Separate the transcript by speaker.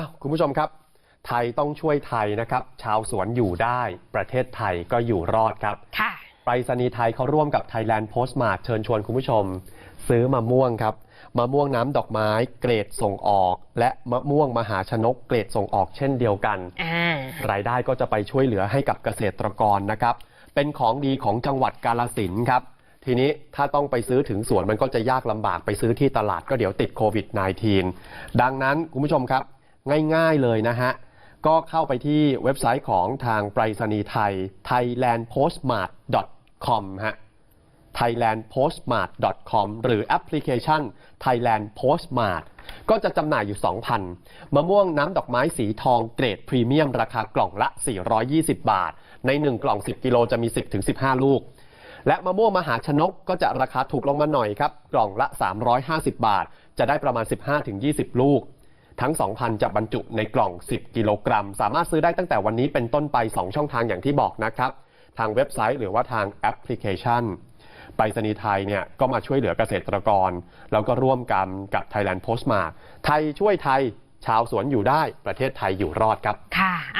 Speaker 1: อ้าวคุณผู้ชมครับ ไทยต้องช่วยไทยนะครับ ชาวสวนอยู่ได้ ประเทศไทยก็อยู่รอดครับ
Speaker 2: ค่ะ
Speaker 1: ไปรษณีย์ไทยเขาร่วมกับ Thailand Postmart เชิญชวนคุณผู้ชม ซื้อมะม่วงครับมะม่วงน้ำดอกไม้ เกรดส่งออก และมะม่วงมหาชนกเกรดส่งออกเช่นเดียวกัน
Speaker 2: อ่า
Speaker 1: รายได้ก็จะไปช่วยเหลือให้กับเกษตรกรนะครับ เป็นของดีของจังหวัดกาลสินธุ์ครับ ทีนี้ถ้าต้องไปซื้อถึงสวนมันก็จะยากลำบากไปซื้อที่ตลาดก็เดี๋ยวติดโควิด -19 ดังนั้นคุณผู้ชมครับ ง่ายๆเลยนะฮะ ก็เข้าไปที่เว็บไซต์ของทางไปรษณีย์ไทย thailandpostmart.com ฮะ thailandpostmart.com หรือแอปพลิเคชัน Thailand Postmart ก็จะจำหน่ายอยู่ 2,000 มะม่วงน้ำดอกไม้สีทองเกรดพรีเมียม ราคากล่องละ 420 บาท ใน 1 กล่อง 10 กิโลจะมี 10-15 ลูก และมะม่วงมหาชนกก็จะราคาถูกลงมาหน่อยครับ กล่องละ 350 บาท จะได้ประมาณ 15-20 ลูก ทั้ง 2,000 จะบรรจุในกล่อง 10 กิโลกรัม สามารถซื้อได้ตั้งแต่วันนี้เป็นต้นไป 2 ช่องทางอย่างที่บอกนะครับ ทางเว็บไซต์หรือว่าทางแอปพลิเคชันไปรษณีย์ไทยเนี่ยก็มาช่วยเหลือเกษตรกร แล้วก็ร่วมกันกับ Thailand Postmart ไทยช่วยไทยชาวสวนอยู่ได้ประเทศไทยอยู่รอดครับ
Speaker 2: ค่ะ